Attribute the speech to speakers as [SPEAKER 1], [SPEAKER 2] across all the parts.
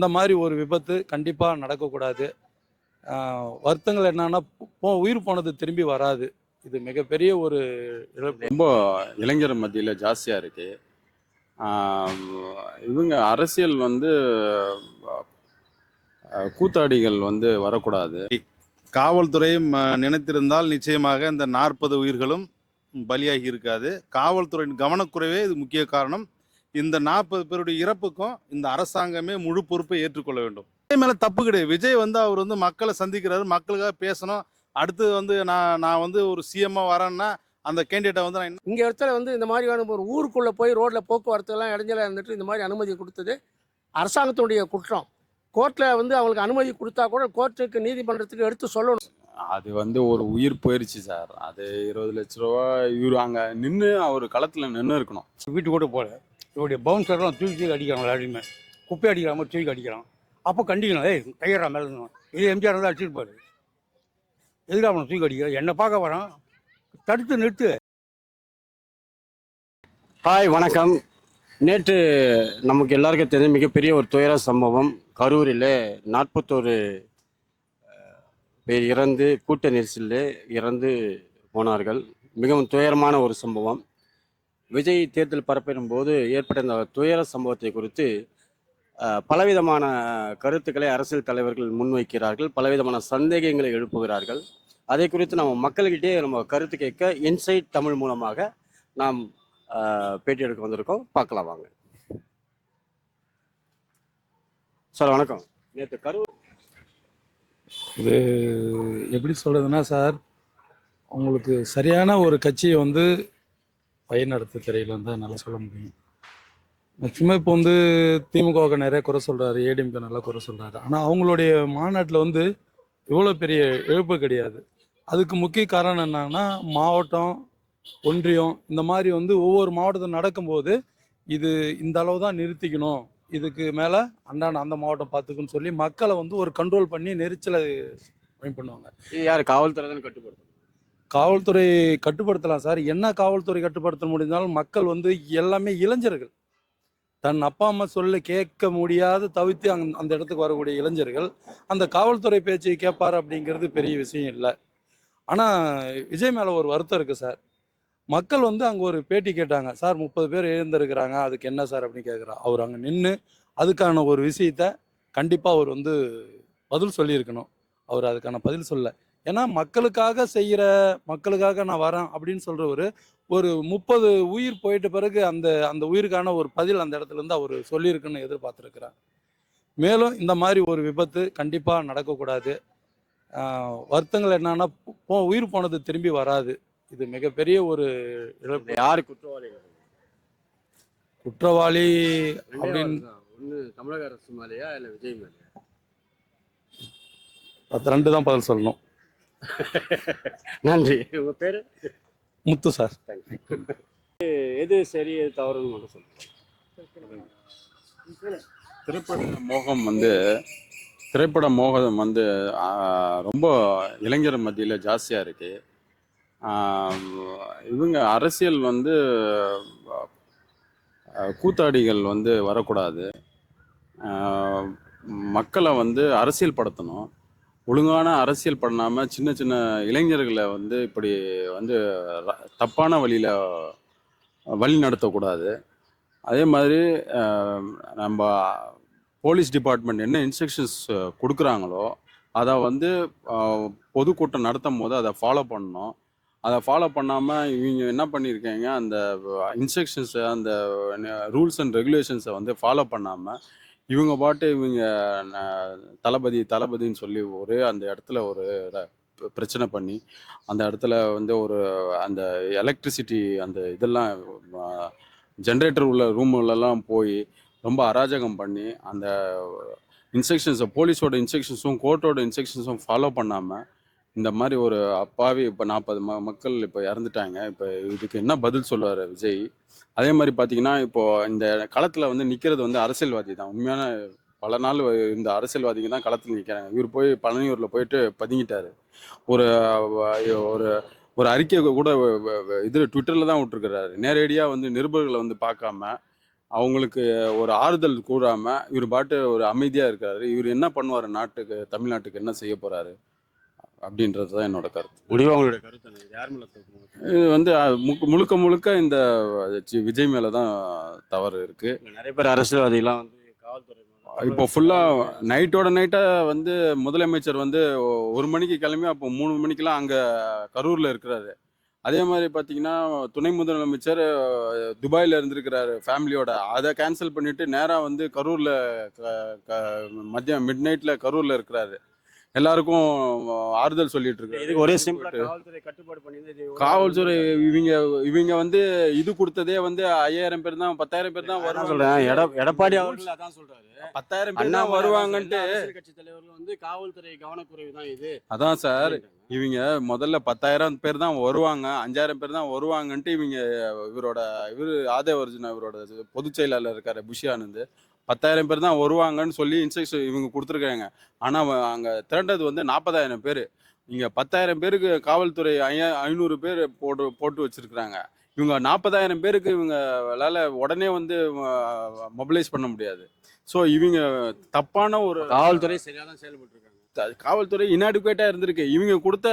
[SPEAKER 1] இந்த மாதிரி ஒரு விபத்து கண்டிப்பாக நடக்கக்கூடாது. வருத்தங்கள் என்னன்னா போ உயிர் போனது திரும்பி வராது. இது மிகப்பெரிய ஒரு இழப்பு.
[SPEAKER 2] ரொம்ப இளைஞர் மத்தியில் ஜாஸ்தியாக இருக்கு. இவங்க அரசியல் வந்து கூத்தாடிகள் வந்து வரக்கூடாது.
[SPEAKER 3] காவல்துறை ம- நினைத்திருந்தால் நிச்சயமாக இந்த நாற்பது உயிர்களும் பலியாகி இருக்காது. காவல்துறையின் கவனக்குறைவே இது முக்கிய காரணம். இந்த நாற்பது பேருடைய இறப்புக்கும் இந்த அரசாங்கமே முழு பொறுப்பை ஏற்றுக்கொள்ள வேண்டும். விஜய் மேல தப்பு கிடையாது. விஜய் வந்து அவர் வந்து மக்களை சந்திக்கிறாரு மக்களுக்காக பேசணும். அடுத்து வந்து நான் நான் வந்து ஒரு சிஎம்மா வரேன்னா அந்த கேண்டிடேட்டை வந்து நான்
[SPEAKER 4] இங்கே இடத்துல வந்து இந்த மாதிரியான ஒரு ஊருக்குள்ளே போய் ரோட்டில் போக்குவரத்துலாம் இடைஞ்சலாக இருந்துட்டு இந்த மாதிரி அனுமதி கொடுத்தது அரசாங்கத்துடைய குற்றம். கோர்ட்டில் வந்து அவங்களுக்கு அனுமதி கொடுத்தா கூட கோர்ட்டுக்கு நீதிமன்றத்துக்கு எடுத்து சொல்லணும்.
[SPEAKER 2] அது வந்து ஒரு உயிர் போயிருச்சு சார். அது இருபது லட்ச ரூபா இவர் அங்கே நின்று அவர் களத்தில் நின்று இருக்கணும்.
[SPEAKER 5] வீட்டு கூட போகல. இவருடைய பவுன்சர்லாம் தூக்கி தூக்கி அடிக்கிறாங்க எல்லாருமே குப்பை அடிக்கிற மாதிரி தூக்கி அடிக்கிறான். அப்போ கண்டிக்கணும் ஏய் கையறா மேலே இது எம்ஜிஆர் தான் அடிச்சிருப்பாரு எதுக்கு அவனை தூக்கி அடிக்கிறான் என்னை பார்க்க வரான். தடுத்து நிறுத்து.
[SPEAKER 6] ஹாய் வணக்கம். நேற்று நமக்கு எல்லாருக்கும் தெரிஞ்ச மிகப்பெரிய ஒரு துயர சம்பவம். கரூரில் நாற்பத்தோரு பேர் இறந்து கூட்ட நெரிசலில் இறந்து போனார்கள். மிகவும் துயரமான ஒரு சம்பவம். விஜய் தேர்தல் பரப்பிடும் போது ஏற்பட்ட இந்த துயர சம்பவத்தை குறித்து பலவிதமான கருத்துக்களை அரசியல் தலைவர்கள் முன்வைக்கிறார்கள் பலவிதமான சந்தேகங்களை எழுப்புகிறார்கள். அதை குறித்து நம்ம மக்கள்கிட்டே நம்ம கருத்து கேட்க இன்சைட் தமிழ் மூலமாக நாம் பேட்டி எடுக்க வந்திருக்கோம். பார்க்கலாம் வாங்க. சார் வணக்கம். நேற்று கரூர்
[SPEAKER 1] இது எப்படி சொல்றதுன்னா சார் உங்களுக்கு சரியான ஒரு கட்சியை வந்து வழிநடத்த தெரியலன்னு என்னால் சொல்ல முடியும். மேக்சிமம் இப்போ வந்து திமுகவுக்கு நிறைய குறை சொல்கிறாரு ஏடிஎம்கே நல்லா குறை சொல்கிறாரு ஆனால் அவங்களுடைய மாநாட்டில் வந்து இவ்வளோ பெரிய இழப்பு கிடையாது. அதுக்கு முக்கிய காரணம் என்னன்னா மாவட்டம் ஒன்றியம் இந்த மாதிரி வந்து ஒவ்வொரு மாவட்டத்தில் நடக்கும்போது இது இந்த அளவு தான் நிறுத்திக்கணும். இதுக்கு மேலே அந்தாண்ட அந்த மாவட்டம் பார்த்துக்குன்னு சொல்லி மக்களை வந்து ஒரு கண்ட்ரோல் பண்ணி நெரிச்சலை பண்ணுவாங்க.
[SPEAKER 6] யார்? காவல்துறை தான் கட்டுப்படுத்தும்
[SPEAKER 1] காவல்துறை கட்டுப்படுத்தலாம் சார். என்ன காவல்துறை கட்டுப்படுத்த முடிந்தாலும் மக்கள் வந்து எல்லாமே இளைஞர்கள். தன் அப்பா அம்மா சொல்ல கேட்க முடியாத தவிர்த்து அங் அந்த இடத்துக்கு வரக்கூடிய இளைஞர்கள். அந்த காவல்துறை பேச்சை கேட்பார் அப்படிங்கிறது பெரிய விஷயம் இல்லை. ஆனால் விஜய் மேலே ஒரு வருத்தம் இருக்குது சார். மக்கள் வந்து அங்கே ஒரு பேட்டி கேட்டாங்க. சார் முப்பது பேர் எழுந்திருக்கிறாங்க. அதுக்கு என்ன சார்? அப்படின்னு கேட்குறா அவர் அங்கே நின்று அதுக்கான ஒரு விஷயத்த கண்டிப்பாக அவர் வந்து பதில் சொல்லியிருக்கணும். அவர் அதுக்கான பதில் சொல்ல. ஏன்னா மக்களுக்காக செய்கிற மக்களுக்காக நான் வரேன் அப்படின்னு சொல்கிறவர் ஒரு முப்பது உயிர் போயிட்ட பிறகு அந்த அந்த உயிருக்கான ஒரு பதில் அந்த இடத்துல இருந்து அவர் சொல்லியிருக்குன்னு எதிர்பார்த்துருக்கிறார். மேலும் இந்த மாதிரி ஒரு விபத்து கண்டிப்பாக நடக்கக்கூடாது. வருத்தங்கள் என்னன்னா போ உயிர் போனது திரும்பி வராது. இது மிகப்பெரிய ஒரு இழப்பு.
[SPEAKER 6] யார் குற்றவாளிகள்
[SPEAKER 1] குற்றவாளி அப்படின்னு
[SPEAKER 6] தமிழக அரசு மேலேயா இல்லை விஜய் மேலேயா?
[SPEAKER 1] அது ரெண்டு தான் பதில் சொல்லணும்.
[SPEAKER 6] நன்றி. உங்க பேரு?
[SPEAKER 1] முத்து சார்.
[SPEAKER 6] எது சரி எது தவறுன்னு மட்டும் சொல்லுங்க.
[SPEAKER 2] திரைப்பட மோகம் வந்து திரைப்பட மோகம் வந்து ரொம்ப இளைஞர் மத்தியில் ஜாஸ்தியாக இருக்கு. இவங்க அரசியல் வந்து கூத்தாடிகள் வந்து வரக்கூடாது. மக்களை வந்து அரசியல் படுத்தணும் ஒழுங்கான அரசியல் பண்ணாமல் சின்ன சின்ன இளைஞர்களை வந்து இப்படி வந்து தப்பான வழியில் வழி நடத்தக்கூடாது. அதே மாதிரி நம்ம போலீஸ் டிபார்ட்மெண்ட் என்ன இன்ஸ்ட்ரக்ஷன்ஸ் கொடுக்குறாங்களோ அதை வந்து பொதுக்கூட்டம் நடத்தும் போது அதை ஃபாலோ பண்ணணும். அதை ஃபாலோ பண்ணாமல் இவங்க என்ன பண்ணியிருக்காங்க அந்த இன்ஸ்ட்ரக்ஷன்ஸை அந்த ரூல்ஸ் அண்ட் ரெகுலேஷன்ஸை வந்து ஃபாலோ பண்ணாமல் இவங்க பாட்டு இவங்க தளபதி தளபதின்னு சொல்லி ஒரு அந்த இடத்துல ஒரு பிரச்சனை பண்ணி அந்த இடத்துல வந்து ஒரு அந்த எலக்ட்ரிசிட்டி அந்த இதெல்லாம் ஜென்ரேட்டர் உள்ள ரூம்லலாம் போய் ரொம்ப அராஜகம் பண்ணி அந்த இன்ஸ்ட்ரக்ஷன்ஸை போலீஸோட இன்ஸ்ட்ரக்ஷன்ஸும் கோர்ட்டோட இன்ஸ்ட்ரக்ஷன்ஸும் ஃபாலோ பண்ணாமல் இந்த மாதிரி ஒரு அப்பாவி இப்போ நாற்பது ம மக்கள் இப்போ இறந்துட்டாங்க. இப்போ இதுக்கு என்ன பதில் சொல்லுவார் விஜய்? அதே மாதிரி பார்த்தீங்கன்னா இப்போது இந்த களத்தில் வந்து நிற்கிறது வந்து அரசியல்வாதி தான். உண்மையான பல நாள் இந்த அரசியல்வாதிங்க தான் களத்தில் நிற்கிறாங்க இவர் போய் பழனியூரில் போயிட்டு பதுங்கிட்டார். ஒரு ஒரு ஒரு அறிக்கை கூட இதில் ட்விட்டரில் தான் விட்டுருக்கிறாரு. நேரடியாக வந்து நிருபர்களை வந்து பார்க்காம அவங்களுக்கு ஒரு ஆறுதல் கூறாமல் இவர் பாட்டு ஒரு அமைதியாக இருக்காரு. இவர் என்ன பண்ணுவார் நாட்டுக்கு தமிழ்நாட்டுக்கு என்ன செய்ய போகிறாரு அப்படின்றது தான் என்னோட கருத்து.
[SPEAKER 6] முடிவு அவங்களுடைய கருத்து? யார் மேல?
[SPEAKER 2] இது வந்து முழுக்க- முழுக்க இந்த விஜய் மேல தான் தவறு இருக்கு.
[SPEAKER 6] நிறைய பேர் அரசியல்வாதிகள்லாம் வந்து காவல்துறை
[SPEAKER 2] இப்போ ஃபுல்லா நைட்டோட நைட்டா வந்து முதலமைச்சர் வந்து ஒரு மணிக்கு கிளம்பி அப்போ மூணு மணிக்கெல்லாம் அங்க கரூர்ல இருக்கிறாரு. அதே மாதிரி பார்த்தீங்கன்னா துணை முதலமைச்சர் துபாயில இருந்திருக்கிறாரு ஃபேமிலியோட. அதை கேன்சல் பண்ணிட்டு நேரா வந்து கரூர்ல மதியம் மிட் நைட்ல கரூர்ல இருக்கிறாரு. எல்லாருக்கும் ஆறுதல் சொல்லிட்டு
[SPEAKER 6] இதுக்கு ஒரே சிம்பிளா காவல்துறை
[SPEAKER 2] இவங்க இவங்க வந்து இது கொடுத்ததே வந்து ஐயாயிரம் பேர் தான் பத்தாயிரம் பேர் தான்
[SPEAKER 6] அதான்
[SPEAKER 2] வருவாங்க.
[SPEAKER 6] சொல்றேன். எட- எடப்பாடி அவர்கள் அதான் சொல்றாரு.
[SPEAKER 2] பத்தாயிரம் பேர் தான் வருவாங்கன்ட்டு
[SPEAKER 6] கட்சி தலைவர்கள் வந்து காவல்துறை கவனக்குறைவு தான் இது.
[SPEAKER 2] அதான் சார் இவங்க முதல்ல பத்தாயிரம் பேர் தான் வருவாங்க அஞ்சாயிரம் பேர் தான் வருவாங்கன்ட்டு இவங்க இவரோட இவர் ஆதவ அர்ஜுனா இவரோட பொதுச் செயலாளர் இருக்காரு புஷி ஆனந்த். பத்தாயிரம் பேர் தான் வருவாங்கன்னு சொல்லி இன்ஸ்ட்ரக்ஷன் இவங்க கொடுத்துருக்காங்க. ஆனால் அங்கே திரண்டது வந்து நாற்பதாயிரம் பேர். இங்கே பத்தாயிரம் பேருக்கு காவல்துறை ஐயா ஐநூறு பேர் போட்டு போட்டு வச்சுருக்குறாங்க. இவங்க நாற்பதாயிரம் பேருக்கு இவங்களால உடனே வந்து மொபிலைஸ் பண்ண முடியாது. ஸோ இவங்க தப்பான ஒரு
[SPEAKER 6] காவல்துறை சரியாக தான் செயல்பட்டு
[SPEAKER 2] காவல்துறை இனாடிகுவேட்டாக இருந்திருக்கு. இவங்க கொடுத்த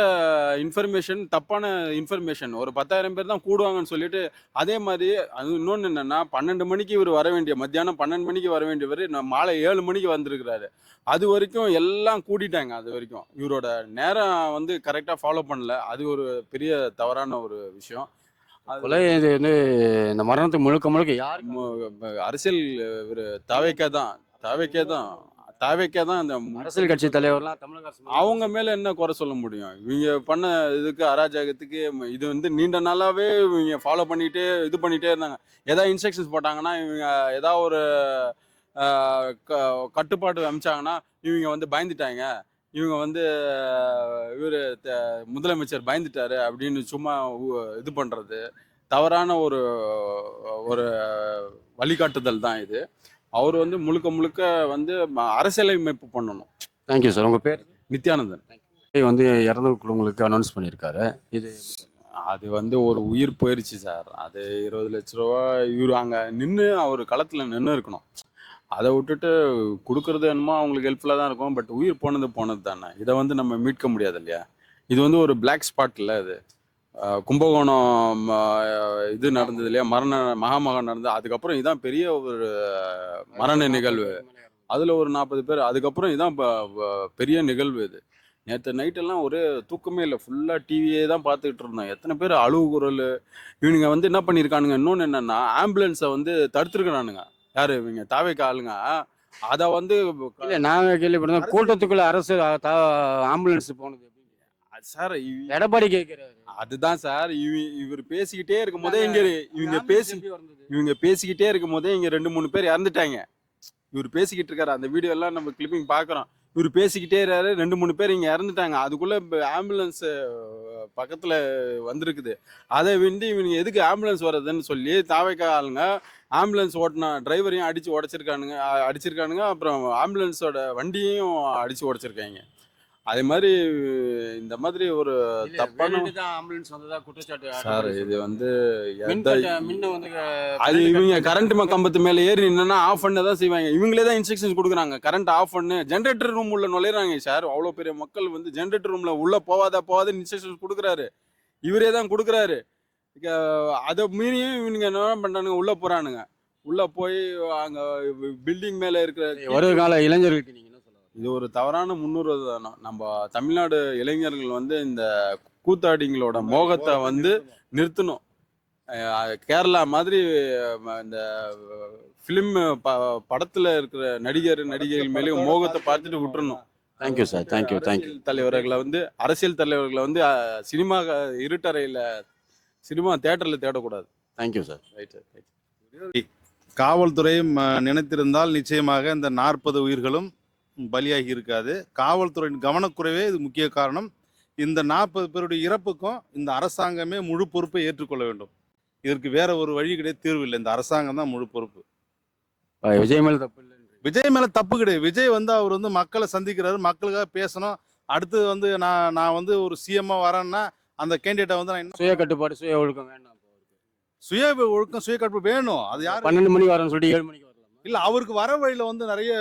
[SPEAKER 2] இன்ஃபர்மேஷன் தப்பான இன்ஃபர்மேஷன் ஒரு பத்தாயிரம் பேர் தான் கூடுவாங்கன்னு சொல்லிட்டு அதே மாதிரி அது இன்னொன்று என்னன்னா பன்னெண்டு மணிக்கு இவர் வர வேண்டிய மத்தியானம் பன்னெண்டு மணிக்கு வர வேண்டியவர் மாலை ஏழு மணிக்கு வந்திருக்கிறாரு. அது வரைக்கும் எல்லாம் கூட்டிட்டாங்க அது வரைக்கும். இவரோட நேரம் வந்து கரெக்டாக ஃபாலோ பண்ணல. அது ஒரு பெரிய தவறான ஒரு விஷயம்.
[SPEAKER 6] கொலை இது வந்து இந்த மரணத்துக்கு முழுக்க முழுக்க
[SPEAKER 2] மு- அரசியல் இவர் தாவேக்கா தான். தாவேக்கே தான். தாவேக்கா தான் அந்த
[SPEAKER 6] அரசியல் கட்சி தலைவர்லாம் தமிழக அரசு
[SPEAKER 2] அவங்க மேல என்ன குறை சொல்ல முடியும்? இவங்க பண்ண இதுக்கு அராஜகத்துக்கு இது வந்து நீண்ட நாளாவே இவங்க ஃபாலோ பண்ணிட்டே இது பண்ணிட்டே இருந்தாங்க. ஏதாவது இன்ஸ்ட்ரக்ஷன்ஸ் போட்டாங்கன்னா இவங்க ஏதாவது ஒரு கட்டுப்பாடு அமைச்சாங்கன்னா இவங்க வந்து பயந்துட்டாங்க. இவங்க வந்து இவர் முதலமைச்சர் பயந்துட்டாரு அப்படின்னு சும்மா இது பண்றது. தவறான ஒரு ஒரு வழிகாட்டுதல் தான் இது. அவர் வந்து முழுக்க முழுக்க வந்து அரசியலமைப்பு பண்ணணும்.
[SPEAKER 6] தேங்க்யூ சார் உங்க பேர்?
[SPEAKER 2] நித்யானந்தன்.
[SPEAKER 6] வந்து இறந்த குடும்பங்களுக்கு அனௌன்ஸ் பண்ணியிருக்காரு. இது
[SPEAKER 2] அது வந்து ஒரு உயிர் போயிருச்சு சார் அது இருபது லட்ச ரூபா இவர் அங்கே நின்று அவர் களத்தில் நின்று இருக்கணும். அதை விட்டுட்டு கொடுக்கறது என்னமோ அவங்களுக்கு ஹெல்ப்ஃபுல்லாக தான் இருக்கும். பட் உயிர் போனது போனது தானே. இதை வந்து நம்ம மீட்க முடியாது இல்லையா? இது வந்து ஒரு பிளாக் ஸ்பாட் இல்லை அஹ் கும்பகோணம் இது நடந்தது இல்லையா? மரண மகாமகம் நடந்தது. அதுக்கப்புறம் இதான் பெரிய ஒரு மரண நிகழ்வு. அதில் ஒரு நாற்பது பேர். அதுக்கப்புறம் இதான் பெரிய நிகழ்வு இது. நேற்று நைட்டெல்லாம் ஒரே தூக்கமே இல்லை. ஃபுல்லாக டிவியே தான் பார்த்துக்கிட்டு இருந்தோம். எத்தனை பேர் அழுவு குரல். இவனுங்க வந்து என்ன பண்ணியிருக்கானுங்க இன்னொன்று என்னென்னா ஆம்புலன்ஸை வந்து தடுத்துருக்கிறானுங்க. யார் இவங்க? தாவைக்கு ஆளுங்க. அதை வந்து
[SPEAKER 6] இல்ல நாங்க கேள்விப்பட்டோம் கூட்டத்துக்குள்ள அரசு ஆம்புலன்ஸ் போனது?
[SPEAKER 2] சார்
[SPEAKER 6] எடப்பாடி கேட்கிறாரு
[SPEAKER 2] அதுதான் சார் இவ இவர் பேசிக்கிட்டே இருக்கும் போதே இங்க இவங்க பேசி இவங்க பேசிக்கிட்டே இருக்கும் போதே இங்க ரெண்டு மூணு பேர் இறந்துட்டாங்க. இவர் பேசிக்கிட்டு இருக்காரு அந்த வீடியோ எல்லாம் நம்ம கிளிப்பிங் பார்க்குறோம் இவர் பேசிக்கிட்டே இருக்காரு ரெண்டு மூணு பேர் இங்க இறந்துட்டாங்க. அதுக்குள்ள ஆம்புலன்ஸ் பக்கத்துல வந்திருக்குது. அதை வேண்டி இவங்க எதுக்கு ஆம்புலன்ஸ் வர்றதுன்னு சொல்லி தாவைக்கா ஆளுங்க ஆம்புலன்ஸ் ஓட்டின டிரைவரையும் அடிச்சு உடச்சிருக்கானுங்க அடிச்சிருக்கானுங்க. அப்புறம் ஆம்புலன்ஸோட வண்டியையும் அடிச்சு உடச்சிருக்காங்க. அதே மாதிரி இந்த மாதிரி ஒரு தப்பான
[SPEAKER 6] ஆம்புலன்ஸ் வந்ததா குற்றச்சாட்டு
[SPEAKER 2] சார் இது வந்து அது இவங்க கரண்ட் கம்பத்து மேல ஏறி நின்னா ஆஃப் பண்ண தான் செய்வாங்க. இவங்களே தான் இன்ஸ்ட்ரக்ஷன்ஸ் கொடுக்குறாங்க. கரண்ட் ஆஃப் பண்ணு. ஜென்ரேட்டர் ரூம் உள்ள நுழையிறாங்க சார். அவ்வளோ பெரிய மக்கள் வந்து ஜென்ரேட்டர் ரூம்ல உள்ள போவாத போவாத இன்ஸ்ட்ரக்ஷன்ஸ் கொடுக்குறாரு. இவரே தான் கொடுக்குறாரு. அதை மீறியும் இவனுங்க என்ன பண்றானுங்க? உள்ள போறானுங்க. உள்ள போய் அங்க பில்டிங் மேல இருக்கிற
[SPEAKER 6] வருங்கால இளைஞர்களுக்கு நீங்க?
[SPEAKER 2] இது ஒரு தவறான முன்னுரிமை தானே? நம்ம தமிழ்நாடு இளைஞர்கள் வந்து இந்த கூத்தாடிங்களோட மோகத்தை வந்து நிறுத்தணும். கேரளா மாதிரி இந்த ஃபிலிம் ப படத்துல இருக்கிற நடிகர் நடிகைகள் மேலேயும் மோகத்தை பார்த்துட்டு விட்டுறணும்.
[SPEAKER 6] தேங்க்யூ சார் தேங்க்யூ தேங்க்யூ
[SPEAKER 2] தலைவர்களை வந்து அரசியல் தலைவர்களை வந்து சினிமா இருட்டறையில சினிமா தேட்டர்ல தேடக்கூடாது.
[SPEAKER 6] Thank you sir
[SPEAKER 2] right right
[SPEAKER 3] காவல்துறை ம- நினைத்திருந்தால் நிச்சயமாக இந்த நாற்பது உயிர்களும் பலியாகி இருக்காது. காவல்துறையின் கவனக்குறைவே இது முக்கிய காரணம். இந்த நாற்பது பேருடைய இறப்புக்கும் இந்த அரசாங்கமே முழு பொறுப்பை ஏற்றுக்கொள்ள வேண்டும். இதற்கு வேற ஒரு வழி கிடையாது தீர்வு இல்லை. இந்த அரசாங்கம் தான் முழு பொறுப்பு.
[SPEAKER 6] விஜய் மேல தப்பு இல்லை
[SPEAKER 3] விஜய் மேல தப்பு கிடையாது. விஜய் வந்து அவர் வந்து மக்களை சந்திக்கிறாரு. மக்களுக்காக பேசணும். அடுத்து வந்து நான் நான் வந்து ஒரு சிஎம்மா வரேன்னா அந்த கேண்டிடேட்டை வந்து நான்
[SPEAKER 6] சுய கட்டுப்பாடு சுய ஒழுக்கம் வேண்டாம்.
[SPEAKER 3] சுய ஒழுக்கம் சுய கட்டுப்பாடு வேணும். அது யாரு
[SPEAKER 6] பன்னெண்டு மணிக்கு வரேன்னு சொல்லிட்டு ஏழு மணிக்கு
[SPEAKER 3] இல்ல அவருக்கு வர வழியில வந்து நிறைய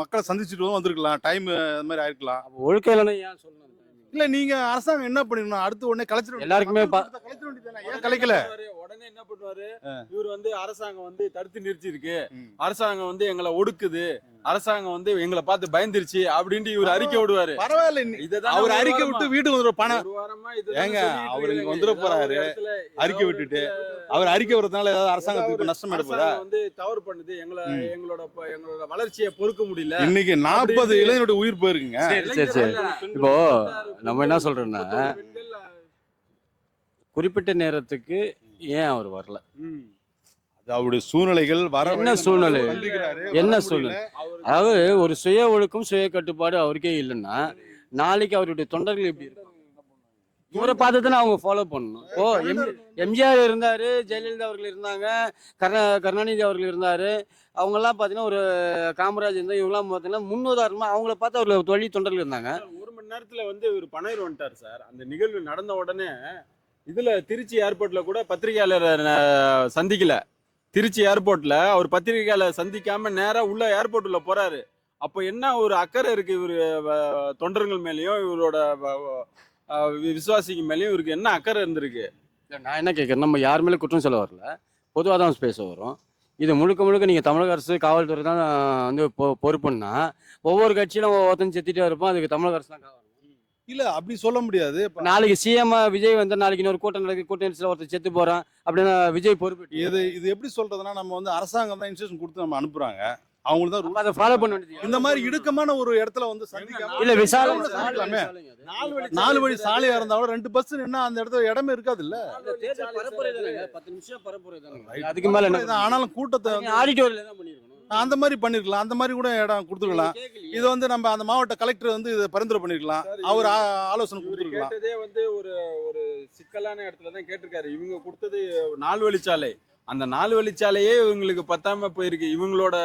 [SPEAKER 3] மக்களை சந்திச்சுட்டு வந்திருக்கலாம். டைம் அது மாதிரி ஆயிருக்கலாம்.
[SPEAKER 6] ஒழுக்கம் இல்லைன்னா ஏன் சொல்லணும்?
[SPEAKER 3] இல்ல நீங்க அரசாங்கம் என்ன பண்ணிடணும் அடுத்து உடனே கலைச்சிட
[SPEAKER 6] எல்லாருக்குமே
[SPEAKER 3] கலைச்சிட வேண்டியதுதானே? ஏன் கலைக்கல?
[SPEAKER 2] என்ன பண்ணுவாரு? இவர் வந்து அரசாங்கம் வந்து தடுத்து நிறுத்தி இருக்கு. அரசாங்கம் வந்து எங்களை ஒடுக்குது. அரசாங்கம் வந்து எங்களை பார்த்து பயந்துருச்சு அப்படின்ட்டு இவர் அறிக்கை விடுவாரு.
[SPEAKER 3] பரவாயில்ல.
[SPEAKER 2] இதுதான்
[SPEAKER 3] அவர் அறிக்கை விட்டு வீட்டுக்கு வந்துடும் பணம். ஏங்க, அவர் இங்க. வந்துட போறாரு. அறிக்கை விட்டுட்டு. அவர் அறிக்கை வரதுனால ஏதாவது அரசாங்கத்துக்கு இப்ப நஷ்டம் எடுப்பதா?
[SPEAKER 2] வந்து தவறு பண்ணுது. எங்களை. எங்களோட எங்களோட வளர்ச்சியை பொறுக்க முடியல.
[SPEAKER 3] இன்னைக்கு நாற்பது இளைஞருடைய உயிர் போயிருக்குங்க.
[SPEAKER 6] சரி சரி சரி. இப்போ நம்ம என்ன சொல்றோம்னா குறிப்பிட்ட நேரத்துக்கு ஏன் அவர் வரல.
[SPEAKER 3] அது அவருடைய சூழ்நிலைகள் வர
[SPEAKER 6] என்ன சூழ்நிலை? என்ன. சூழ்நிலை? அதாவது ஒரு சுய ஒழுக்கம் சுய கட்டுப்பாடு அவருக்கே இல்லைன்னா நாளைக்கு அவருடைய தொண்டர்கள் எப்படி இருக்கும் இவரை பார்த்து தானே அவங்க ஃபாலோ பண்ணணும் ஓ எம் எம்ஜிஆர் இருந்தாரு ஜெயலலிதா அவர்கள் இருந்தாங்க கருணா கருணாநிதி அவர்கள் இருந்தாரு அவங்கெல்லாம் பார்த்தீங்கன்னா ஒரு காமராஜ் இருந்தா இவங்கெல்லாம் பார்த்தீங்கன்னா முன்னுதாரணமா அவங்கள பார்த்து அவர் தொழில் தொண்டர்கள் இருந்தாங்க
[SPEAKER 2] ஒரு மணி நேரத்துல வந்து இவர் பனையூர் வந்துட்டார் சார் அந்த நிகழ்வு நடந்த உடனே இதுல திருச்சி ஏர்போர்ட்ல கூட பத்திரிகையாளர் சந்திக்கல. திருச்சி ஏர்போர்ட்ல அவர் பத்திரிகையாளர் சந்திக்காம நேரா உள்ள ஏர்போர்ட் உள்ள போறாரு. அப்போ என்ன ஒரு அக்கறை இருக்கு இவர் தொண்டர்கள் மேலயும் இவரோட வ- விசுவாசிக்கு மேலயும் இவருக்கு என்ன அக்கறை இருந்திருக்கு?
[SPEAKER 6] இல்ல, நான் என்ன கேட்குறேன் நம்ம யார் மேலே குற்றம் சொல்ல வரல. பொதுவாக தான் பேச வரும். இது முழுக்க முழுக்க நீங்கள் தமிழக அரசு காவல்துறை தான் வந்து பொ பொறுப்புன்னா ஒவ்வொரு கட்சியிலும் ஒவ்வொருத்தன் செத்துட்டே இருப்போம் அதுக்கு தமிழக அரசு தான் காவல்
[SPEAKER 3] இல்ல அப்படி சொல்ல முடியாது. இப்ப
[SPEAKER 6] நாளைக்கு சிஎம் விஜய் வந்து நாளைக்கு இன்னொரு கூட்டம் நடக்குது கூட்ட நெரிசலில் ஒருத்தர் செத்து போகிறான் அப்படின்னா விஜய் பொறுப்பு
[SPEAKER 3] இது இது எப்படி சொல்றதுன்னா நம்ம வந்து அரசாங்கம் தான் இன்ஸ்ட்ரக்ஷன் கொடுத்து நம்ம அனுப்புறாங்க. அவங்களுக்கு தான்.
[SPEAKER 6] அதை ஃபாலோ பண்ண வேண்டியது
[SPEAKER 3] இந்த மாதிரி இடுக்கமான ஒரு இடத்துல வந்து
[SPEAKER 6] இல்ல விசாரணை
[SPEAKER 3] நாலு வழி சாலையா இருந்தாலும் ரெண்டு பஸ் நின்னா அந்த இடத்துல இடமே இருக்காது இல்ல?
[SPEAKER 6] பத்து நிமிஷம் பரப்புரை தானேங்க. அதுக்கு மேல என்ன
[SPEAKER 3] ஆனாலும் கூட்டத்தை வந்து
[SPEAKER 6] ஆடிட்டோரியில தான் பண்ணிருக்கணும்
[SPEAKER 3] அந்த மாதிரி பண்ணிருக்கலாம். அந்த மாதிரி கூட இடம் கொடுத்துருக்கலாம். இது வந்து நம்ம அந்த மாவட்ட கலெக்டர் வந்து இதை பரிந்துரை பண்ணிருக்கலாம். அவர் ஆலோசனை கொடுத்துருக்கலாம்.
[SPEAKER 2] கேட்டதே வந்து ஒரு ஒரு சிக்கலான இடத்துல தான் கேட்டிருக்காரு. இவங்க கொடுத்தது நாலு வழிச்சாலை. அந்த நாலு வழிச்சாலையே இவங்களுக்கு பத்தாம போயிருக்கு. இவங்களோட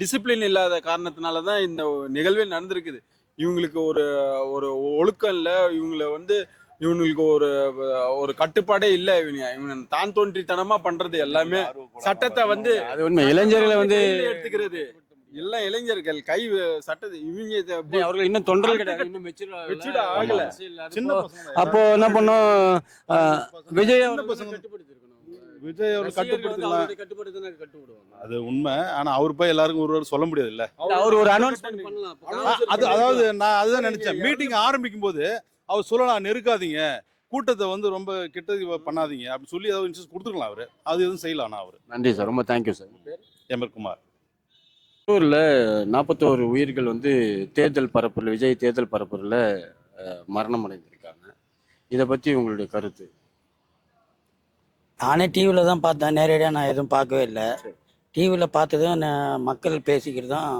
[SPEAKER 2] டிசிப்ளின் இல்லாத காரணத்தினால தான் இந்த நிகழ்வே நடந்திருக்குது. இவங்களுக்கு ஒரு ஒரு ஒழுக்கம் இல்லை. இவங்கள வந்து இவங்களுக்கு ஒரு ஒரு கட்டுப்பாடே இல்லை இவங்க இவங்க தான் தோன்றித்தனமா பண்றது எல்லாமே. சட்டத்தை வந்து
[SPEAKER 6] அது உண்மை. இளைஞர்களை வந்து
[SPEAKER 2] எடுத்துக்கிறது. எல்லாம் இளைஞர்கள் கை சட்டத்தை இவங்க
[SPEAKER 6] அவர்கள் இன்னும் தொண்டர்கள் கிடையாது. இன்னும் மெச்சூர்
[SPEAKER 2] Mature ஆகல.
[SPEAKER 3] சின்ன
[SPEAKER 6] அப்போ என்ன பண்ணோம்? ஆஹ், விஜய்
[SPEAKER 3] விஜய் அவர் கட்டுப்படுத்தலாம் அது உண்மை. ஆனா அவர் போய் எல்லாருக்கும் ஒரு சொல்ல முடியாது இல்ல.
[SPEAKER 6] அவர் ஒரு அனௌன்ஸ்மெண்ட் பண்ணலாம்.
[SPEAKER 3] அது அதாவது நான் அதுதான் நினைச்சேன். மீட்டிங் ஆரம்பிக்கும் போது அவர் சொல்லலாம் நெருக்காதீங்க. கூட்டத்தை வந்து ரொம்ப கெட்டது பண்ணாதீங்க. அப்படி சொல்லி ஏதாவது இன்ஸ்ட்ரக்ஷன் கொடுத்துருக்கலாம் அவரு. அது எதுவும் செய்யலாம் அவரு.
[SPEAKER 6] நன்றி சார். ரொம்ப தேங்க்யூ சார்.
[SPEAKER 3] எம்எல் குமார்.
[SPEAKER 6] திருப்பூரில் நாற்பத்தோரு உயிர்கள் வந்து தேர்தல் பரப்புரில் விஜய் தேர்தல் பரப்புரில் மரணம் அடைந்திருக்காங்க. இதை பற்றி உங்களுடைய கருத்து?
[SPEAKER 7] நானே டிவியில் தான் பார்த்தேன். நேரடியாக நான் எதுவும் பார்க்கவே இல்லை. டிவியில் பார்த்ததும் நான் மக்கள் பேசிக்கிறதும்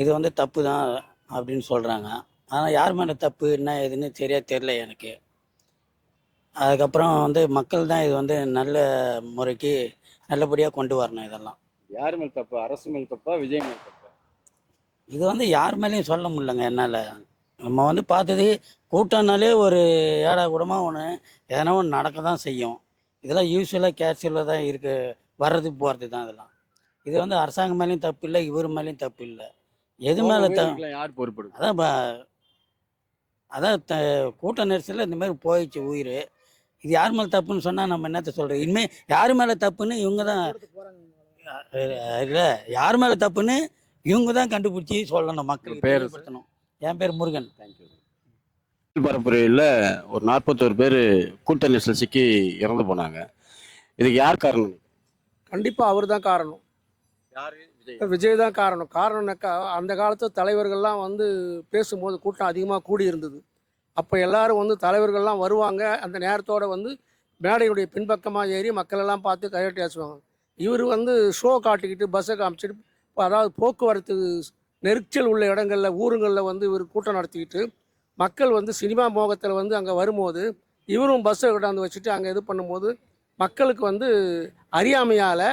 [SPEAKER 7] இது வந்து தப்பு தான் அப்படின்னு சொல்கிறாங்க ஆனால் யார் மேலே தப்பு என்ன ஏதுன்னு சரியாக தெரில எனக்கு. அதுக்கப்புறம் வந்து மக்கள் தான் இது வந்து நல்ல முறைக்கு நல்லபடியாக கொண்டு வரணும் இதெல்லாம்.
[SPEAKER 6] யார் மேல் தப்பா? அரசு மேல் தப்பா விஜய் மேல் தப்பா?
[SPEAKER 7] இது வந்து யார் மேலேயும் சொல்ல முடியலங்க என்னால். நம்ம வந்து பார்த்தது கூட்டம்னாலே ஒரு ஏடா கூடமாக ஒன்று எதனா ஒன்று நடக்க தான் செய்யும். இதெல்லாம் யூஸ்வலாக கேஷுவலாக தான் இருக்கு. வர்றது போகிறது தான் இதெல்லாம். இது வந்து அரசாங்கம் மேலேயும் தப்பு இல்லை இவர் மேலேயும் தப்பு இல்லை. எது மேலே
[SPEAKER 6] யார் பொறுப்பெடுக்கும்
[SPEAKER 7] அதான் ப- அதான் த கூட்ட நெரிசலில் இந்த மாதிரி போயிடுச்சு உயிர். இது யார் மேலே தப்புன்னு சொன்னால் நம்ம என்னத்த சொல்கிறது இனிமேல் யார் மேலே தப்புன்னு இவங்க தான் இல்லை யார் மேலே தப்புன்னு இவங்க தான் கண்டுபிடிச்சி சொல்லணும் மக்களுக்கு
[SPEAKER 6] பேரு?
[SPEAKER 7] என் பேர் முருகன்.
[SPEAKER 6] தேங்க்யூ பரப்புரையில் ஒரு நாற்பத்தோரு பேர் கூட்ட நெரிசல் சிக்கி இறந்து போனாங்க. இதுக்கு யார் காரணம்?
[SPEAKER 4] கண்டிப்பாக அவர் தான் காரணம்.
[SPEAKER 6] யார்? விஜய்.
[SPEAKER 4] விஜய் தான் காரணம். காரணம்னாக்கா அந்த காலத்து தலைவர்கள்லாம் வந்து பேசும்போது கூட்டம் அதிகமாக கூடி இருந்தது அப்போ எல்லாரும் வந்து தலைவர்கள்லாம் வருவாங்க. அந்த நேரத்தோட வந்து மேடையுடைய பின்பக்கமாக ஏறி மக்கள் எல்லாம் பார்த்து கையெட்டி பேசுவாங்க இவர் வந்து ஷோ காட்டிக்கிட்டு பஸ்ஸை காமிச்சிட்டு இப்போ அதாவது போக்குவரத்து நெரிச்சல் உள்ள இடங்களில் ஊருங்களில் வந்து இவர் கூட்டம் நடத்திக்கிட்டு மக்கள் வந்து சினிமா மோகத்தில் வந்து அங்கே வரும்போது இவரும் பஸ்ஸை கொண்டாந்து வச்சுட்டு அங்கே இது பண்ணும்போது மக்களுக்கு வந்து அறியாமையால்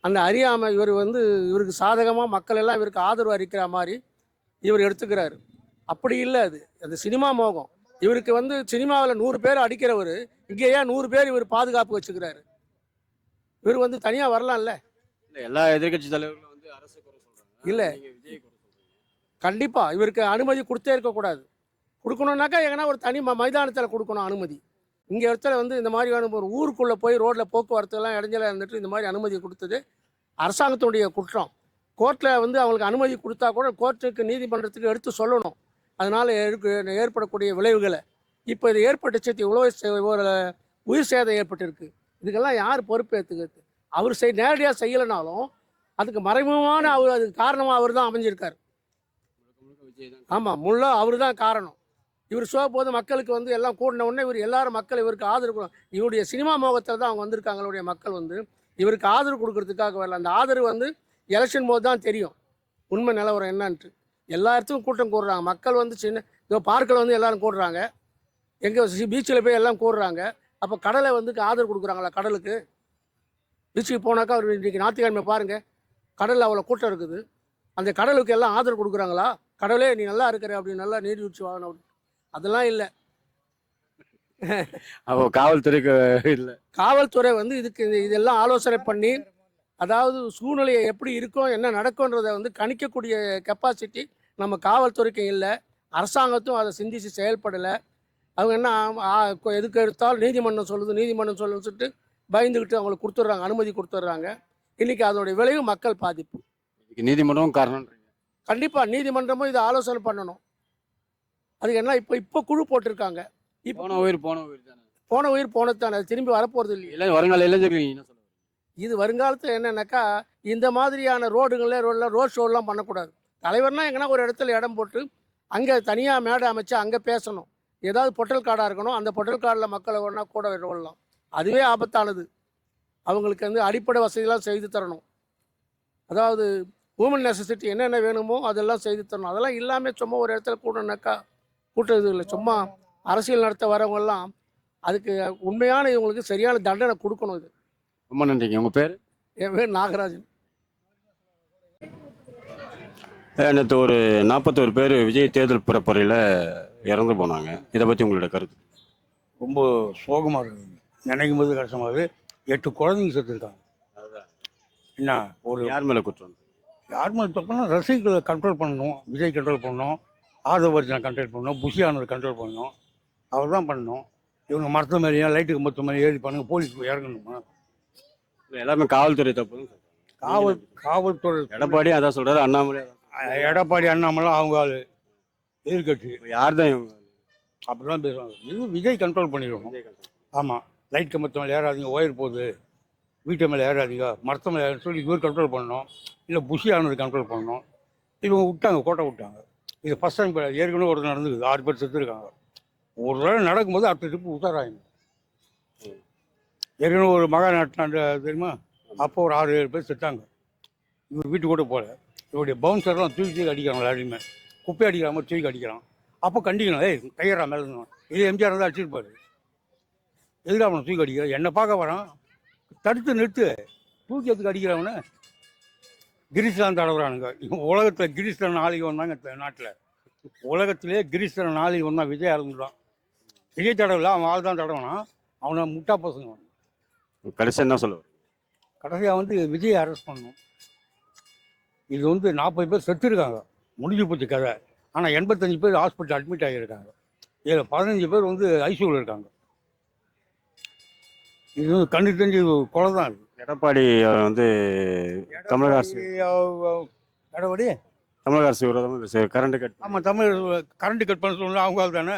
[SPEAKER 4] அந்த அறியாமை இவர் வந்து இவருக்கு சாதகமாக மக்கள் எல்லாம் இவருக்கு ஆதரவு அளிக்கிற மாதிரி இவர் எடுத்துக்கிறாரு. அப்படி இல்லை அது. அது சினிமா மோகம். இவருக்கு வந்து சினிமாவில் நூறு பேர் அடிக்கிறவர் இங்கே ஏன் நூறு பேர் இவர் பாதுகாப்பு வச்சுக்கிறாரு? இவர் வந்து தனியாக வரலாம்ல.
[SPEAKER 6] இல்லை எல்லா எதிர்க்கட்சி தலைவர்களும் வந்து அரசு
[SPEAKER 4] இல்ல. கண்டிப்பாக இவருக்கு அனுமதி கொடுத்தே இருக்கக்கூடாது. கொடுக்கணுன்னாக்கா எங்கன்னா ஒரு தனி ம மைதானத்தில் கொடுக்கணும் அனுமதி. இங்கே இடத்துல வந்து இந்த மாதிரியான ஒரு ஊருக்குள்ளே போய் ரோட்டில் போக்குவரத்துலாம் இடைஞ்சலாக இருந்துட்டு இந்த மாதிரி அனுமதி கொடுத்தது. அரசாங்கத்துடைய குற்றம். கோர்ட்டில் வந்து அவங்களுக்கு அனுமதி கொடுத்தா கூட கோர்ட்டுக்கு நீதிமன்றத்துக்கு எடுத்து சொல்லணும். அதனால் ஏற்படக்கூடிய விளைவுகளை. இப்போ இது ஏற்பட்டுச்சு இவ்வளோ ஒரு உயிர் சேதம் ஏற்பட்டிருக்கு. இதுக்கெல்லாம் யார் பொறுப்பேற்றுக்கிறது அவர் செய் நேரடியாக செய்யலைனாலும் அதுக்கு மறைமுகமான அவர் அதுக்கு காரணமாக அவர் தான் அமைஞ்சிருக்கார். ஆமாம் முள்ளா அவர் தான். காரணம். இவர் ஷோ போது மக்களுக்கு வந்து எல்லாம் கூடின உடனே இவர் எல்லாரும் மக்கள் இவருக்கு ஆதரவு இவருடைய சினிமா மோகத்தில் தான் அவங்க வந்திருக்காங்க அவருடைய மக்கள் வந்து. இவருக்கு ஆதரவு கொடுக்கறதுக்காக வரல. அந்த ஆதரவு வந்து எலெக்ஷன் போது தான் தெரியும். உண்மை நிலவரம் என்னன்ட்டு. எல்லா இடத்துக்கும் கூட்டம் கூடுறாங்க. மக்கள் வந்து சின்ன இதோ பார்க்கில் வந்து எல்லாரும் கூடுறாங்க. எங்கே பீச்சில் போய் எல்லாம் கூடுறாங்க. அப்போ கடலை வந்து ஆதரவு கொடுக்குறாங்களா கடலுக்கு? பீச்சுக்கு போனாக்கா அவர் இன்றைக்கி ஞாயிற்றுக்கிழமை பாருங்கள் கடலில் அவ்வளோ கூட்டம் இருக்குது. அந்த கடலுக்கு எல்லாம் ஆதரவு கொடுக்குறாங்களா? கடலே நீ நல்லா இருக்கிற அப்படி நல்லா நீர் வீழ்ச்சி வாங்கணும் அப்படி அதெல்லாம் இல்லை.
[SPEAKER 6] அப்போ காவல்துறைக்கு இல்லை.
[SPEAKER 4] காவல்துறை வந்து இதுக்கு இது- இதெல்லாம் ஆலோசனை பண்ணி அதாவது சூழ்நிலையை எப்படி இருக்கும் என்ன நடக்கும்ன்றதை வந்து கணிக்கக்கூடிய கெப்பாசிட்டி நம்ம காவல்துறைக்கு இல்லை. அரசாங்கத்தும் அதை சிந்திச்சு செயல்படலை. அவங்க என்ன எதுக்கு எடுத்தாலும் நீதிமன்றம் சொல்லுது நீதிமன்றம் சொல்லுன்னு சொல்லிட்டு பயந்துக்கிட்டு அவங்களுக்கு கொடுத்துட்றாங்க அனுமதி கொடுத்துட்றாங்க. இன்றைக்கி அதனுடைய விளைவு மக்கள் பாதிப்பு.
[SPEAKER 6] நீதிமன்றம் காரணம்ன்றீங்க.
[SPEAKER 4] கண்டிப்பாக நீதிமன்றமும் இதை ஆலோசனை பண்ணணும். அதுக்கு என்ன இப்போ இப்போ குழு போட்டிருக்காங்க. இப்போ
[SPEAKER 6] போன உயிர் போன உயிர் தானே.
[SPEAKER 4] போன உயிர் போனதானே அது திரும்பி வரப்போகிறது இல்லையே.
[SPEAKER 6] இல்லை வருங்கால இளைஞர்கள் என்ன?
[SPEAKER 4] இது வருங்காலத்தில் என்னன்னாக்கா இந்த மாதிரியான ரோடுகளில் ரோடில் ரோட் ஷோலாம் பண்ணக்கூடாது. தலைவர்னா எங்கன்னா ஒரு இடத்துல இடம் போட்டு அங்கே தனியாக மேடை அமைச்சு அங்கே பேசணும். ஏதாவது பொட்டல் காடாக இருக்கணும் அந்த பொட்டல் காடில் மக்களை ஒன்றா கூட விடலாம். அதுவே ஆபத்தானது. அவங்களுக்கு வந்து அடிப்படை வசதிலாம் செய்து தரணும். அதாவது ஹியூமன் நெசசிட்டி என்னென்ன வேணுமோ அதெல்லாம் செய்து தரணும். அதெல்லாம் இல்லாமல் சும்மா ஒரு இடத்துல கூட்டணுனாக்கா கூட்டுறது இல்லை சும்மா அரசியல் நடத்த வரவங்கெல்லாம் அதுக்கு உண்மையான இவங்களுக்கு சரியான தண்டனை கொடுக்கணும் இது.
[SPEAKER 6] ரொம்ப நன்றிங்க. உங்க பேர்?
[SPEAKER 4] என் பேர் நாகராஜன்.
[SPEAKER 6] நேற்று ஒரு நாற்பத்தோரு பேர் விஜய் தேர்தல் பிறப்பறையில் இறந்து போனாங்க. இதை பற்றி உங்களோட கருத்து?
[SPEAKER 5] ரொம்ப சோகமாக இருக்குது நினைக்கும் போது கஷ்டமாகுது எட்டு குழந்தைங்க செத்துருக்காங்க. என்ன ஒரு
[SPEAKER 6] யார் மேலே குற்றம்?
[SPEAKER 5] யார் மேலே தப்புனா ரசிகர்களை கண்ட்ரோல் பண்ணணும். விஜய் கண்ட்ரோல் பண்ணணும். ஆதவர்ஜனை கண்ட்ரோல் பண்ணணும். புஷி ஆனதை கண்ட்ரோல் பண்ணணும். அவர் தான் பண்ணணும். இவங்க மரத்து மேலேயா லைட்டுக்கு மொத்த மேலே ஏறி பண்ணுங்க போலீஸ் இறங்கணுமா.
[SPEAKER 6] எல்லாமே காவல்துறை சொல்றாங்க.
[SPEAKER 5] காவல் காவல்துறை
[SPEAKER 6] எடப்பாடி அதான் சொல்றாரு அண்ணாமலை.
[SPEAKER 5] எடப்பாடி அண்ணாமலை அவங்க ஆளு. எதிர்கட்சி.
[SPEAKER 6] யார் தான் இவங்க
[SPEAKER 5] அப்படிலாம் பேசுவாங்க. இது விஜய் கண்ட்ரோல் பண்ணிடுவோம். ஆமாம் லைட் கம்பத்து மேலே ஏறாதீங்க ஒயர் போகுது. வீட்டு மேலே ஏறாதீங்க மரத்து மேலே சொல்லி இவர் கண்ட்ரோல் பண்ணணும். இல்லை புஷி ஆனது கண்ட்ரோல் பண்ணணும். இவங்க விட்டாங்க கோட்டை விட்டாங்க. இது ஃபஸ்ட் டைம் ஏற்கனவே ஒரு நடந்துக்குது ஆறு பேர் செத்துருக்காங்க. ஒரு தடவை நடக்கும்போது அடுத்த ட்ரிப்பு உத்தாராங்க ஏற்கனவே ஒரு மகா நாட்டினாண்டு தெரியுமா? அப்போ ஒரு ஆறு ஏழு பேர் செத்தாங்க. இவர் வீட்டு கூட போகல. இவருடைய பவுன்சர்லாம் தூக்கி தூக்கி அடிக்கிறாங்க எல்லாருமே குப்பை அடிக்கிற மாதிரி தூக்கி அடிக்கிறான். அப்போ கண்டிக்கணும் ஏய் கையறா மேலே இருந்தோம் இது எம்ஜிஆர் தான் அடிச்சிருப்பாரு. எதுக்கு அவனை தூக்கி அடிக்கிறான் என்னை பார்க்க வரான். தடுத்து நிறுத்து. தூக்கி எதுக்கு அடிக்கிறவனை? கிரீஸ்லாம் தடவுறானுங்க இவன் உலகத்தில் கிரீஸ்வரன் நாளைக்கு வந்தாங்க நாட்டில். உலகத்திலே கிரீஸ்வரன் நாளைக்கு வந்தான் விஜய் இறந்துட்டான் விஜய் தடவில் அவன் ஆள் தான் தடவனா அவனை முட்டா பசங்க.
[SPEAKER 6] கடைசி என்ன சொல்ல வரீங்க?
[SPEAKER 5] கடைசியாக வந்து விஜய் அரெஸ்ட் பண்ணணும். இது வந்து நாற்பது பேர் செத்துருக்காங்க. முடிஞ்சு போச்சு கதை. ஆனால் எண்பத்தஞ்சு பேர் ஹாஸ்பிட்டல் அட்மிட் ஆகியிருக்காங்க. இதில் பதினஞ்சு பேர் வந்து ஐசியூவில் இருக்காங்க. இது வந்து கண்ணு தெரிஞ்சு கொலை தான் இது.
[SPEAKER 6] எடப்பாடி வந்து தமிழக அரசு
[SPEAKER 5] எடப்பாடி
[SPEAKER 6] தமிழக அரசு விரோதமாக கரண்ட் கட்
[SPEAKER 5] ஆமாம் தமிழ் கரண்ட் கட் பண்ண சொல்லணும். அவங்க தானே.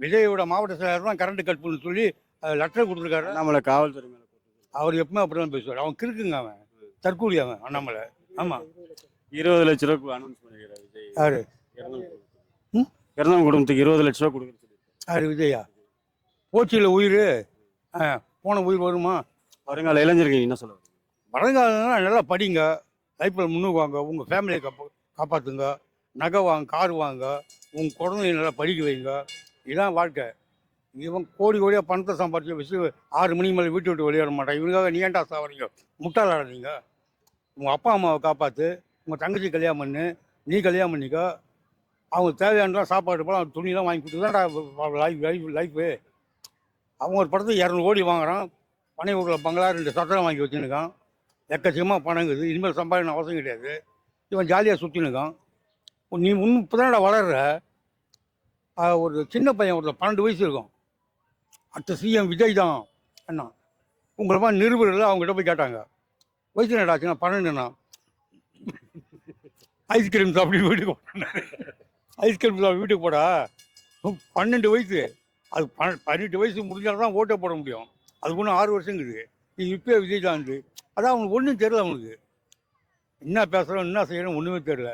[SPEAKER 5] விஜயோட மாவட்ட செயலர் தான் கரண்ட் கட் பண்ண சொல்லி லெட்டர் கொடுத்துருக்காரு.
[SPEAKER 6] அண்ணாமலை காவல்துறை மேலே
[SPEAKER 5] அவர் எப்பவுமே அப்படி தான் பேசுவார். அவன் கிறுக்குங்க அவன். தற்கூலி அவன் அண்ணாமலை. ஆமாம்
[SPEAKER 6] இருபது லட்ச ரூபாய்க்கு அனௌன்ஸ் பண்ணிக்கிறார் விஜய்.
[SPEAKER 5] யாரு?
[SPEAKER 6] இறந்தவங்க குடும்பத்துக்கு. இருபது லட்ச ரூபா கொடுக்குறது
[SPEAKER 5] யாரு விஜயா? போச்சியில் உயிர்? போன உயிர் வருமா?
[SPEAKER 6] வருங்கால இளைஞர்கள் என்ன சொல்ல வரீங்க?
[SPEAKER 5] வருங்காலம் நல்லா படிங்க. லைஃப்பில் முன்னுக்கு வாங்க. உங்கள் ஃபேமிலியை காப்பா காப்பாற்றுங்க நகை வாங்க கார் வாங்க. உங்கள் குழந்தைய நல்லா படிக்க வைங்க. இதுதான் வாழ்க்கை. இவன் கோடி கோடியாக பணத்தை சம்பாதிச்சு வச்சு ஆறு மணிக்கு மேலே வீட்டு விட்டு வெளியேற மாட்டான். இவனுக்காக நீ ஏன்டா சாவறீங்க? முட்டாளாடாதீங்க. உங்கள் அப்பா அம்மாவை காப்பாற்று உங்கள் தங்கச்சி கல்யாணம் பண்ணு. நீ கல்யாணம் பண்ணிக்கோ. அவங்க தேவையானலாம் சாப்பாடு போல அவன் துணியெல்லாம் வாங்கி கொடுத்து தான் லைஃப் லைஃப் லைஃபு அவங்க ஒரு படத்துக்கு இரநூறு கோடி வாங்குறான். பனை ஊரில் பங்களா ரெண்டு சத்திரம் வாங்கி வச்சுருக்கான் எக்கச்சக்கமாக பணங்குது. இனிமேல் சம்பாதிக்கணும் அவசியம் கிடையாது. இவன் ஜாலியாக சுற்றினுக்கான் நீ இன்னும் இப்போ வளர்ற? ஒரு சின்ன பையன் ஒருத்தர் பன்னெண்டு வயசு இருக்கும். அடுத்த சிஎம் விஜய் தான். அண்ணா. உங்களை மாதிரி நிருபர்கள் அவங்ககிட்ட போய் கேட்டாங்க. வயசு என்னடாச்சுன்னா பன்னெண்டுண்ணா ஐஸ்கிரீம் சாப்பிட்டு வீட்டுக்கு போனாரு ஐஸ்கிரீம் சாப்பிட்டு வீட்டுக்கு போடா. பன்னெண்டு வயசு. அது பன்ன பன்னெண்டு வயசு முடிஞ்சால்தான் ஓட்டை போட முடியும். அதுக்கு ஒன்றும் ஆறு வருஷங்குது இது இப்போ விஜய் தான் வந்து அதான் அவனுக்கு ஒன்றும் தெரியல அவனுக்கு என்ன பேசுகிறோம் என்ன செய்யணும் ஒன்றுமே தெரியல.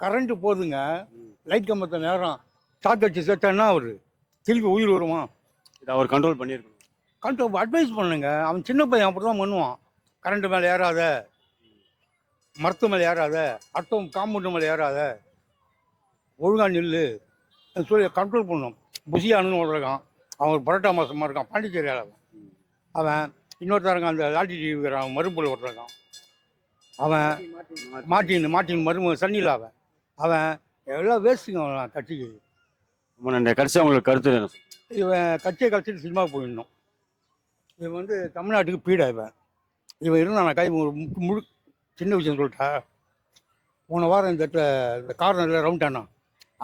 [SPEAKER 5] கரண்ட்டு போகுதுங்க லைட் கம்பத்தை நேரம். ஷாக் அடிச்சு செத்தான்னா அவர். திருப்பி உயிர் வருமா?
[SPEAKER 6] இதை அவர் கண்ட்ரோல் பண்ணியிருக்கணும்.
[SPEAKER 5] கண்ட்ரோல் அட்வைஸ் பண்ணுங்க. அவன் சின்ன பையன் அப்படி தான் பண்ணுவான். கரண்ட்டு மேலே ஏறாத. மரத்து மேலே ஏறாத. அட்டம் காம்பவுண்டு மேலே ஏறாத. ஒழுங்கா நில்லு. சொல்லி கண்ட்ரோல் பண்ணணும். புசியானுன்னு ஒரு இருக்கான். அவன் பரோட்டா மாசமாக இருக்கான். பாண்டிச்சேரியால். அவன் இன்னொருத்தருங்க அந்த லாட்டி டிவிக்கிறான் மறுபுல ஒருத்தருக்கான் அவன் மாட்டின் மாட்டின் மரும சன்னியில் அவன். அவன் எல்லாம் வேஸ்ட்டுங்க அவன் கட்சிக்கு
[SPEAKER 6] ரொம்ப நன்றி கடைசியாக உங்களுக்கு கருத்து
[SPEAKER 5] இவன் கட்சியை கழிச்சிட்டு சினிமா போயிடணும். இவன் வந்து தமிழ்நாட்டுக்கு பீடா இவன். இவன் இருந்தான் கை ஒரு முக்கு முழு சின்ன விஷயம் சொல்லிட்டா. போன வாரம் இந்த இடத்துல இந்த கார்னரில் ரவுண்ட் ஆனா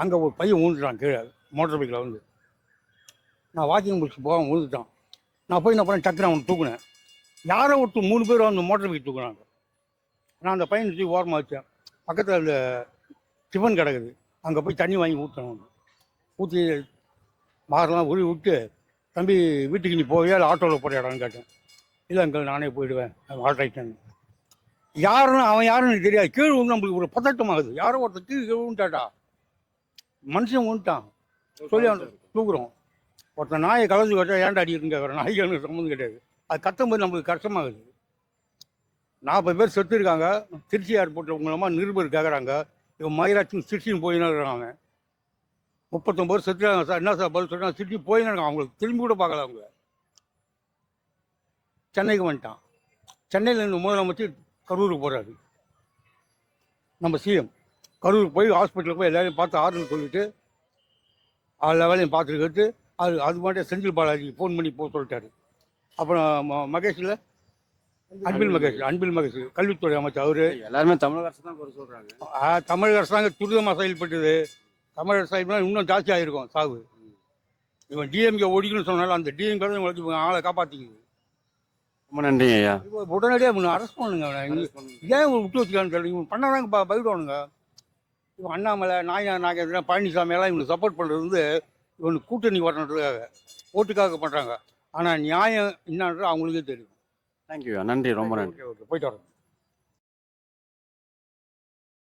[SPEAKER 5] அங்கே ஒரு பையன் ஊந்துட்டான் கீழே மோட்டர் பைக்கில் வந்து. நான் வாக்கிங் முடிச்சு போக ஊந்துட்டான். நான் போய் என்ன பண்ணேன்? டக்குனு அவனை தூக்குனேன். யாரோ ஒருத்தர் மூணு பேர் அந்த மோட்டர் பைக் தூக்குனாங்க. நான் அந்த பையனை தூக்கி ஓரமாக வச்சேன். பக்கத்தில் அந்த டிஃபன் கிடக்குது. அங்கே போய் தண்ணி வாங்கி ஊற்றணும் ஊற்றி மாரெல்லாம் உருவி விட்டு தம்பி வீட்டுக்கு நீ போவியா? இல்லை ஆட்டோவில் போகிற இடம்னு கேட்டேன். இல்லை அங்கே நானே போயிடுவேன். ஆல்ரைட்டன் யாருன்னு அவன் யாருன்னு எனக்கு தெரியாது. கீழ் வந்து நம்மளுக்கு ஒரு பதட்டமாகுது யாரோ ஒருத்தர் கீழ் கீழ் விட்டாட்டா மனுஷன் விட்டான் சொல்லி அவன் தூக்குறோம் ஒருத்தன் நாயை கலந்து வச்சா ஏன்டா அடிக்கிறேன்னு கேட்குறேன் நாய்க்கு எனக்கு சம்மந்தம் கிடையாது. அது கத்தும்போது நம்மளுக்கு கஷ்டமாகுது. நாற்பது பேர் செத்து இருக்காங்க. திருச்சி ஏர்போர்ட்டில் உங்களமா நிருபர் கேட்குறாங்க இவன் மயிராட்சி திருச்சின்னு போயின்னு இருக்காங்க. முப்பத்தொம்பது செத்துறாங்க சார். என்ன சார் பதில் சொல்கிறாங்க திருச்சி போயின்னு இருக்காங்க அவங்களுக்கு திரும்பி கூட பார்க்கல அவங்க. சென்னைக்கு வந்துட்டான். சென்னையிலேருந்து முதலமைச்சர் கரூருக்கு போகிறாரு நம்ம சிஎம். கரூருக்கு போய் ஹாஸ்பிட்டலுக்கு போய் எல்லாரையும் பார்த்து ஆறுதல் சொல்லிட்டு எல்லா வேலையும் பார்த்துக்கிட்டு அது அது மட்டும் செந்தில் பாலாஜிக்கு ஃபோன் பண்ணி போக சொல்லிட்டாரு. அப்புறம் மகேஷில் அன்பில் மகேஷ் அன்பில் மகேஷ் கல்வித்துறை அமைச்சர் அவர்.
[SPEAKER 6] எல்லாருமே தமிழக அரசு தான் குறை சொல்கிறாங்க
[SPEAKER 5] தமிழக அரசாங்கம் துரிதமாக செயல்பட்டது. தமிழக செயல்பட இன்னும் ஜாஸ்தி ஆகிருக்கும் சாவு. இவன் டிஎம்கே ஓடிக்கணும்னு சொன்னாலும் அந்த டிஎம்கே தான் இவங்க ஆளை காப்பாற்றிக்குது
[SPEAKER 6] ரொம்ப நன்றிங்க ஐயா.
[SPEAKER 5] உடனடியாக இவனை அரெஸ்ட் பண்ணுங்க. ஏன் இவன் விட்டு வச்சுக்கான்னு தெரியல. இவன் பண்ணாதாங்க இவன் அண்ணாமலை நாயா நாகேந்திரன் பழனிசாமி எல்லாம் இவனுக்கு சப்போர்ட் பண்ணுறது வந்து இவனுக்கு கூட்டணி வரணுன்றதுக்காக ஓட்டுக்காக பண்ணுறாங்க ஆனால் நியாயம் என்னன்றது அவங்களுக்கே தெரியும்.
[SPEAKER 6] தேங்க்யூ நன்றி. ரொம்ப நன்றி.
[SPEAKER 5] ஓகே ஓகே போயிட்டு வரேன்.